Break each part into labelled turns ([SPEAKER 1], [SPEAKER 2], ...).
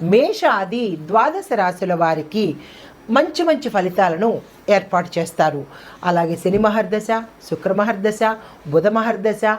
[SPEAKER 1] మేషాది ద్వాదశ రాశుల వారికి మంచి మంచి ఫలితాలను ఏర్పాటు చేస్తారు. అలాగే శని మహర్దశ శుక్ర మహర్దశ బుధ మహర్దశ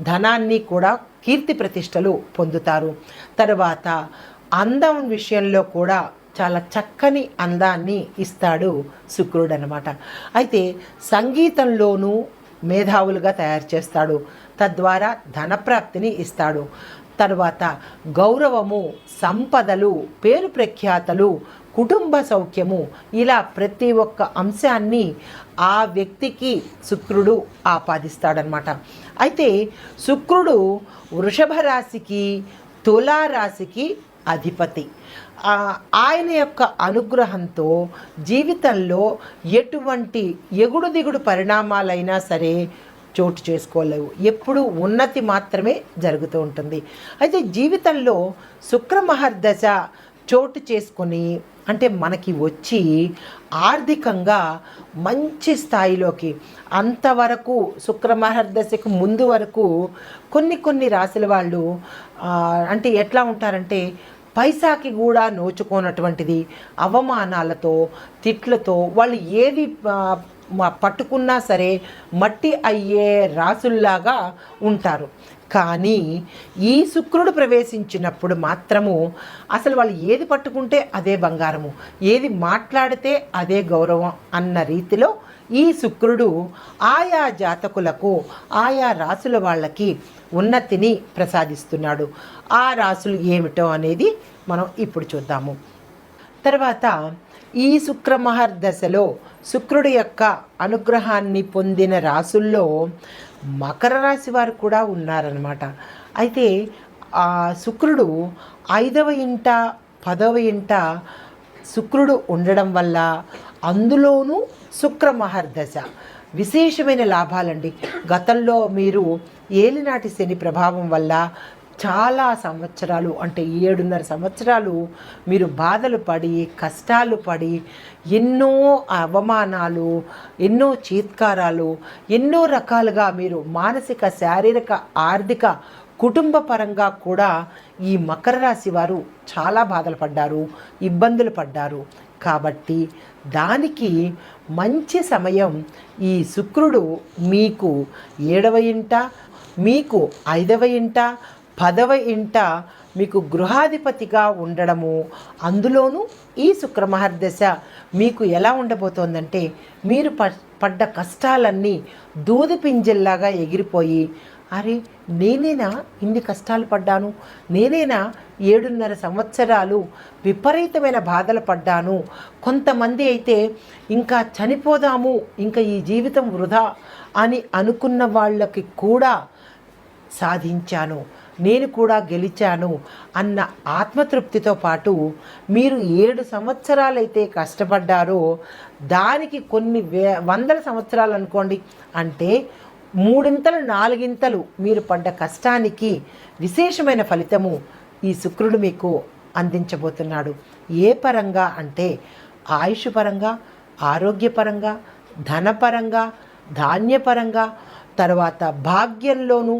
[SPEAKER 1] ధనాన్ని కూడా కీర్తి ప్రతిష్టలు పొందుతారు. తర్వాత అందం విషయంలో కూడా చాలా చక్కని అందాన్ని ఇస్తాడు శుక్రుడు అనమాట అయితే సంగీతంలోనూ మేధావులుగా తయారు చేస్తాడు. తద్వారా ధనప్రాప్తిని ఇస్తాడు. తర్వాత గౌరవము సంపదలు పేరు ప్రఖ్యాతలు కుటుంబ సౌఖ్యము ఇలా ప్రతి ఒక్క అంశాన్ని ఆ వ్యక్తికి శుక్రుడు ఆపాదిస్తాడనమాట అయితే శుక్రుడు వృషభ రాశికి తులా రాశికి అధిపతి. ఆయన యొక్క అనుగ్రహంతో జీవితంలో ఎటువంటి ఎగుడు దిగుడు పరిణామాలైనా సరే చోటు చేసుకోలేవు. ఎప్పుడు ఉన్నతి మాత్రమే జరుగుతూ ఉంటుంది. అయితే జీవితంలో శుక్రమహర్దశ చోటు చేసుకొని అంటే మనకి వచ్చి ఆర్థికంగా మంచి స్థాయిలోకి అంతవరకు శుక్రమహర్దశకు ముందు వరకు కొన్ని కొన్ని రాశుల వాళ్ళు అంటే ఎట్లా ఉంటారంటే పైసాకి కూడా నోచుకోనటువంటిది అవమానాలతో తిట్లతో వాళ్ళు ఏది పట్టుకున్నా సరే మట్టి అయ్యే రాసుల్లాగా ఉంటారు. కానీ ఈ శుక్రుడు ప్రవేశించినప్పుడు మాత్రము అసలు వాళ్ళు ఏది పట్టుకుంటే అదే బంగారము ఏది మాట్లాడితే అదే గౌరవం అన్న రీతిలో ఈ శుక్రుడు ఆయా జాతకులకు ఆయా రాసుల వాళ్ళకి ఉన్నతిని ప్రసాదిస్తున్నాడు. ఆ రాసులు ఏమిటో అనేది మనం ఇప్పుడు చూద్దాము. తర్వాత ఈ శుక్రమహర్ దశలో శుక్రుడి యొక్క అనుగ్రహాన్ని పొందిన రాసుల్లో మకర రాశి వారు కూడా ఉన్నారనమాట అయితే ఆ శుక్రుడు ఐదవ ఇంట పదవ ఇంట శుక్రుడు ఉండడం వల్ల అందులోనూ శుక్ర మహర్దశ విశేషమైన లాభాలండి. గతంలో మీరు ఏలినాటి శని ప్రభావం వల్ల చాలా సంవత్సరాలు అంటే ఏడున్నర సంవత్సరాలు మీరు బాధలు పడి కష్టాలు పడి ఎన్నో అవమానాలు ఎన్నో చీత్కారాలు ఎన్నో రకాలుగా మీరు మానసిక శారీరక ఆర్థిక కుటుంబ పరంగా కూడా ఈ మకర రాశి వారు చాలా బాధలు పడ్డారు ఇబ్బందులు పడ్డారు. కాబట్టి దానికి మంచి సమయం ఈ శుక్రుడు మీకు ఏడవ ఇంట మీకు ఐదవ ఇంట పదవ ఇంట మీకు గృహాధిపతిగా ఉండడము అందులోనూ ఈ శుక్రమహర్దశ మీకు ఎలా ఉండబోతోందంటే మీరు ప పడ్డ కష్టాలన్నీ దూదిపింజల్లాగా ఎగిరిపోయి అరే నేనేనా ఇన్ని కష్టాలు పడ్డాను? నేనేనా ఏడున్నర సంవత్సరాలు విపరీతమైన బాధలు పడ్డాను? కొంతమంది అయితే ఇంకా చనిపోదాము ఇంకా ఈ జీవితం వృధా అని అనుకున్న వాళ్ళకి కూడా సాధించాను. నేను కూడా గెలిచాను అన్న ఆత్మతృప్తితో పాటు మీరు ఏడు సంవత్సరాలైతే కష్టపడ్డారో దానికి కొన్ని వే వందల సంవత్సరాలు అనుకోండి. అంటే మూడింతలు నాలుగింతలు మీరు పడ్డ కష్టానికి విశేషమైన ఫలితము ఈ శుక్రుడు మీకు అందించబోతున్నాడు. ఏ పరంగా అంటే ఆయుష్ పరంగా ఆరోగ్యపరంగా ధనపరంగా ధాన్యపరంగా తర్వాత భాగ్యంలోనూ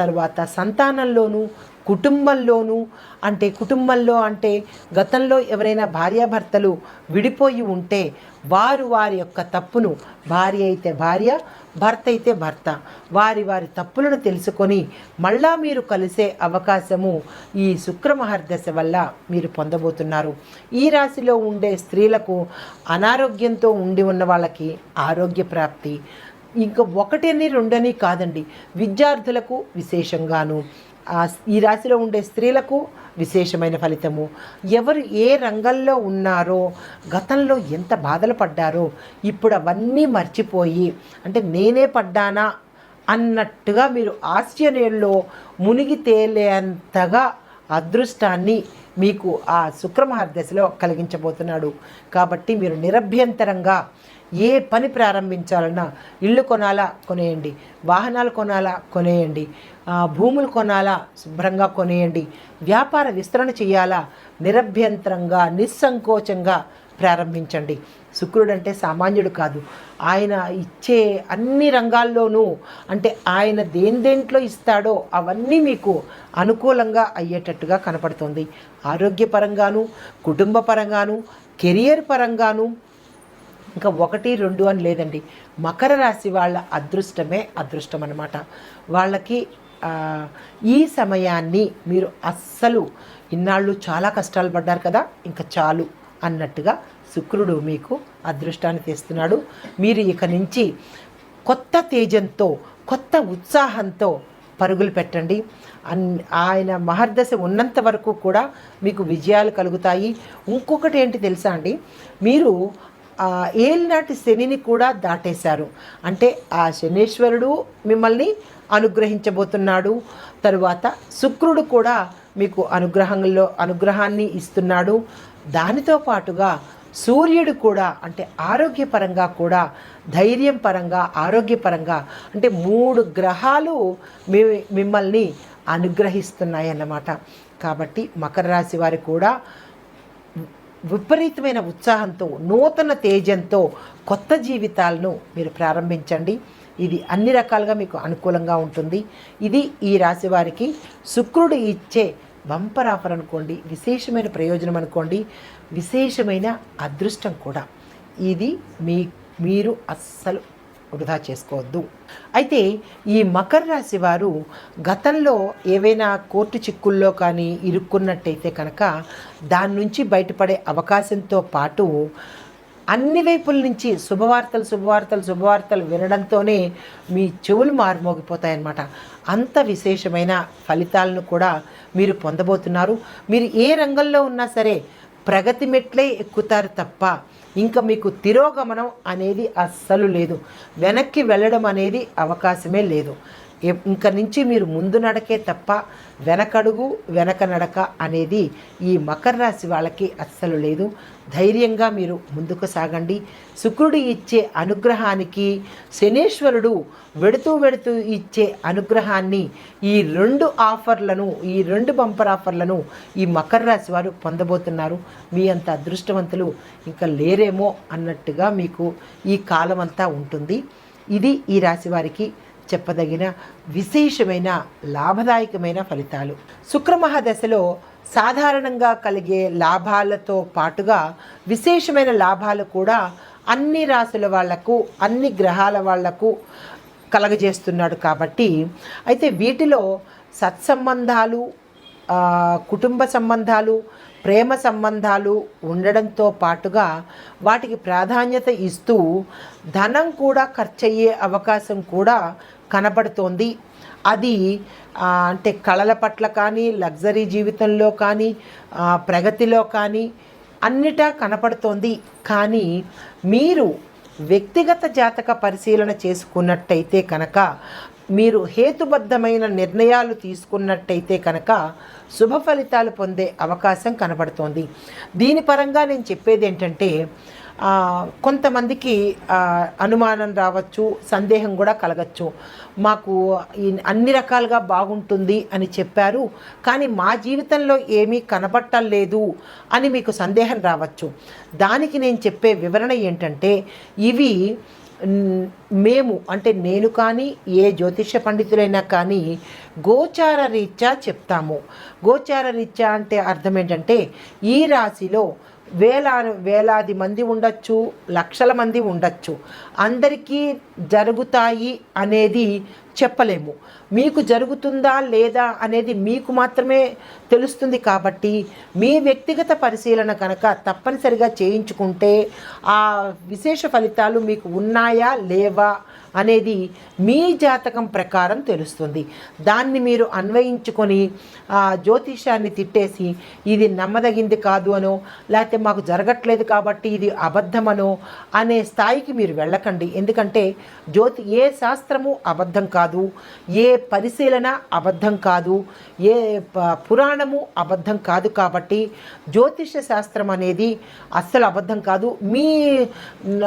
[SPEAKER 1] తర్వాత సంతానంలోనూ కుటుంబంలోనూ అంటే కుటుంబంలో అంటే గతంలో ఎవరైనా భార్యాభర్తలు విడిపోయి ఉంటే వారు వారి యొక్క తప్పును భార్య అయితే భార్య భర్త అయితే భర్త. వారి వారి తప్పులను తెలుసుకొని మళ్ళా మీరు కలిసే అవకాశము ఈ శుక్రమహర్దశ వల్ల మీరు పొందబోతున్నారు. ఈ రాశిలో ఉండే స్త్రీలకు అనారోగ్యంతో ఉండి ఉన్న వాళ్ళకి ఆరోగ్య ప్రాప్తి ఇంకా ఒకటని రెండని కాదండి. విద్యార్థులకు విశేషంగాను. ఆ ఈ రాశిలో ఉండే స్త్రీలకు విశేషమైన ఫలితము. ఎవరు ఏ రంగంలో ఉన్నారో గతంలో ఎంత బాధలు పడ్డారో ఇప్పుడు అవన్నీ మర్చిపోయి అంటే నేనే పడ్డానా అన్నట్టుగా మీరు ఆశ్చర్యంలో మునిగి తేలేంతగా అదృష్టాన్ని మీకు ఆ శుక్రమహర్దశలో కలిగించబోతున్నాడు. కాబట్టి మీరు నిరభ్యంతరంగా ఏ పని ప్రారంభించాలన్నా ఇల్లు కొనాలా కొనేయండి వాహనాలు కొనాలా కొనేయండి భూములు కొనాలా శుభ్రంగా కొనేయండి వ్యాపార విస్తరణ చేయాలా నిరభ్యంతరంగా నిస్సంకోచంగా ప్రారంభించండి. శుక్రుడు అంటే సామాన్యుడు కాదు. ఆయన ఇచ్చే అన్ని రంగాల్లోనూ అంటే ఆయన దేని దేంట్లో ఇస్తాడో అవన్నీ మీకు అనుకూలంగా అయ్యేటట్టుగా కనపడుతుంది. ఆరోగ్యపరంగాను కుటుంబ పరంగాను కెరియర్ పరంగాను ఇంకా ఒకటి రెండు అని లేదండి. మకర రాశి వాళ్ళ అదృష్టమే అదృష్టం అనమాట వాళ్ళకి ఈ సమయాన్ని మీరు అస్సలు ఇన్నాళ్ళు చాలా కష్టాలు పడ్డారు కదా ఇంకా చాలు అన్నట్టుగా శుక్రుడు మీకు అదృష్టాన్ని తెస్తున్నాడు. మీరు ఇక నుంచి కొత్త తేజంతో కొత్త ఉత్సాహంతో పరుగులు పెట్టండి. అన్ ఆయన మహర్దశ ఉన్నంత వరకు కూడా మీకు విజయాలు కలుగుతాయి. ఇంకొకటి ఏంటి తెలుసా అండి? మీరు ఏలినాటి శనిని కూడా దాటేశారు. అంటే ఆ శనీశ్వరుడు మిమ్మల్ని అనుగ్రహించబోతున్నాడు. తరువాత శుక్రుడు కూడా మీకు అనుగ్రహంలో అనుగ్రహాన్ని ఇస్తున్నాడు. దానితో పాటుగా సూర్యుడు కూడా అంటే ఆరోగ్యపరంగా కూడా ధైర్యం పరంగా ఆరోగ్యపరంగా అంటే మూడు గ్రహాలు మీ మిమ్మల్ని అనుగ్రహిస్తున్నాయి అన్నమాట కాబట్టి మకర రాశి వారు కూడా విపరీతమైన ఉత్సాహంతో నూతన తేజంతో కొత్త జీవితాలను మీరు ప్రారంభించండి. ఇది అన్ని రకాలుగా మీకు అనుకూలంగా ఉంటుంది. ఇది ఈ రాశి వారికి శుక్రుడు ఇచ్చే బంపర్ ఆఫర్ అనుకోండి విశేషమైన ప్రయోజనం అనుకోండి విశేషమైన అదృష్టం కూడా. ఇది మీ మీరు అస్సలు వృధా చేసుకోవద్దు. అయితే ఈ మకర రాశి వారు గతంలో ఏవైనా కోర్టు చిక్కుల్లో కానీ ఇరుక్కున్నట్టయితే కనుక దాని నుంచి బయటపడే అవకాశంతో పాటు అన్ని వైపుల నుంచి శుభవార్తలు శుభవార్తలు శుభవార్తలు వినడంతోనే మీ చెవులు మారుమోగిపోతాయన్నమాట. అంత విశేషమైన ఫలితాలను కూడా మీరు పొందబోతున్నారు. మీరు ఏ రంగంలో ఉన్నా సరే ప్రగతి మెట్లే ఎక్కుతారు తప్ప ఇంకా మీకు తిరోగమనం అనేది అస్సలు లేదు. వెనక్కి వెళ్ళడం అనేది అవకాశమే లేదు. ఇంక నుంచి మీరు ముందు నడకే తప్ప వెనకడుగు వెనక నడక అనేది ఈ మకర రాశి వాళ్ళకి అస్సలు లేదు. ధైర్యంగా మీరు ముందుకు సాగండి. శుక్రుడు ఇచ్చే అనుగ్రహానికి శనేశ్వరుడు వెడుతూ వెడుతూ ఇచ్చే అనుగ్రహాన్ని ఈ రెండు ఆఫర్లను ఈ రెండు బంపర్ ఆఫర్లను ఈ మకర రాశి వారు పొందబోతున్నారు. మీ అంత అదృష్టవంతులు ఇంకా లేరేమో అన్నట్టుగా మీకు ఈ కాలం అంతా ఉంటుంది. ఇది ఈ రాశి వారికి చెప్పదగిన విశేషమైన లాభదాయకమైన ఫలితాలు. శుక్రమహాదశలో సాధారణంగా కలిగే లాభాలతో పాటుగా విశేషమైన లాభాలు కూడా అన్ని రాసుల వాళ్ళకు అన్ని గ్రహాల వాళ్ళకు కలగజేస్తున్నాడు కాబట్టి అయితే వీటిలో సత్సంబంధాలు కుటుంబ సంబంధాలు ప్రేమ సంబంధాలు ఉండడంతో పాటుగా వాటికి ప్రాధాన్యత ఇస్తూ ధనం కూడా ఖర్చయ్యే అవకాశం కూడా కనబడుతోంది. అది అంటే కళల పట్ల కానీ లగ్జరీ జీవితంలో కానీ ప్రగతిలో కానీ అన్నిటా కనపడుతోంది. కానీ మీరు వ్యక్తిగత జాతక పరిశీలన చేసుకున్నట్టయితే కనుక మీరు హేతుబద్ధమైన నిర్ణయాలు తీసుకున్నట్టయితే కనుక శుభ ఫలితాలు పొందే అవకాశం కనబడుతోంది దీని పరంగా నేను చెప్పేది ఏంటంటే కొంతమందికి అనుమానం రావచ్చు సందేహం కూడా కలగచ్చు. మాకు అన్ని రకాలుగా బాగుంటుంది అని చెప్పారు. కానీ మా జీవితంలో ఏమీ కనబట్టలేదు అని మీకు సందేహం రావచ్చు. దానికి నేను చెప్పే వివరణ ఏంటంటే ఇవి మేము అంటే నేను కానీ ఏ జ్యోతిష పండితులైనా కానీ గోచార రీత్యా చెప్తాము. గోచార రీత్యా అంటే అర్థం ఏంటంటే ఈ రాశిలో వేల వేలాది మంది ఉండొచ్చు లక్షల మంది ఉండొచ్చు. అందరికీ జరుగుతాయి అనేది చెప్పలేము. మీకు జరుగుతుందా లేదా అనేది మీకు మాత్రమే తెలుస్తుంది కాబట్టి మీ వ్యక్తిగత పరిశీలన కనుక తప్పనిసరిగా చేయించుకుంటే ఆ విశేష ఫలితాలు మీకు ఉన్నాయా లేవా అనేది మీ జాతకం ప్రకారం తెలుస్తుంది. దాన్ని మీరు అన్వయించుకొని ఆ జ్యోతిషాన్ని తిట్టేసి ఇది నమ్మదగింది కాదు అనో లేకపోతే మాకు జరగట్లేదు కాబట్టి ఇది అబద్ధమనో అనే స్థాయికి మీరు వెళ్ళకండి. ఎందుకంటే జ్యోతి ఏ శాస్త్రము అబద్ధం కాదు ఏ పరిశీలన అబద్ధం కాదు ఏ ప- పురాణము అబద్ధం కాదు కాబట్టి జ్యోతిష శాస్త్రం అనేది అస్సలు అబద్ధం కాదు. మీ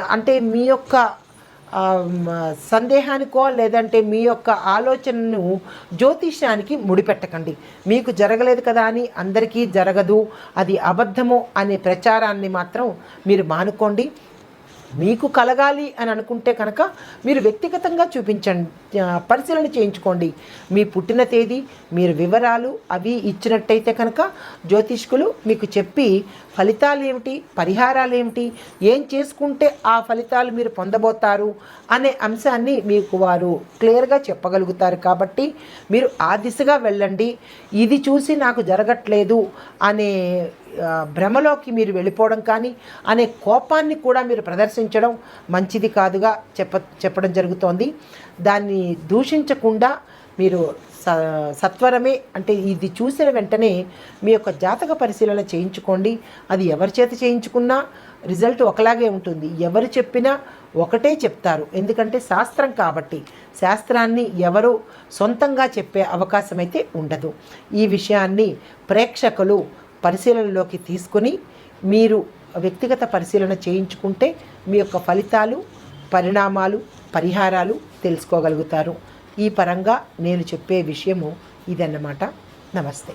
[SPEAKER 1] అంటే మీ యొక్క సందేహానికో లేదంటే మీ యొక్క ఆలోచనను జ్యోతిష్యానికి ముడిపెట్టకండి. మీకు జరగలేదు కదా అని అందరికీ జరగదు. అది అబద్ధము అనే ప్రచారాన్ని మాత్రం మీరు మానుకోండి. మీకు కలగాలి అని అనుకుంటే కనుక మీరు వ్యక్తిగతంగా చూపించండి పరిశీలన చేయించుకోండి. మీ పుట్టిన తేదీ మీరు వివరాలు అవి ఇచ్చినట్టయితే కనుక జ్యోతిష్కులు మీకు చెప్పి ఫలితాలు ఏమిటి పరిహారాలు ఏమిటి ఏం చేసుకుంటే ఆ ఫలితాలు మీరు పొందబోతారు అనే అంశాన్ని మీకు వారు క్లియర్గా చెప్పగలుగుతారు కాబట్టి మీరు ఆ దిశగా వెళ్ళండి. ఇది చూసి నాకు జరగట్లేదు అనే భ్రమలోకి మీరు వెళ్ళిపోవడం కానీ అనే కోపాన్ని కూడా మీరు ప్రదర్శించడం మంచిది కాదుగా చెప్ప చెప్పడం జరుగుతోంది. దాన్ని దూషించకుండా మీరు స సత్వరమే అంటే ఇది చూసిన వెంటనే మీ యొక్క జాతక పరిశీలన చేయించుకోండి. అది ఎవరి చేత చేయించుకున్నా రిజల్ట్ ఒకలాగే ఉంటుంది. ఎవరు చెప్పినా ఒకటే చెప్తారు. ఎందుకంటే శాస్త్రం కాబట్టి శాస్త్రాన్ని ఎవరు సొంతంగా చెప్పే అవకాశం అయితే ఉండదు. ఈ విషయాన్ని ప్రేక్షకులు పరిశీలనలోకి తీసుకుని మీరు వ్యక్తిగత పరిశీలన చేయించుకుంటే మీ యొక్క ఫలితాలు పరిణామాలు పరిహారాలు తెలుసుకోగలుగుతారు. ఈ పరంగా నేను చెప్పే విషయము ఇదన్నమాట. నమస్తే.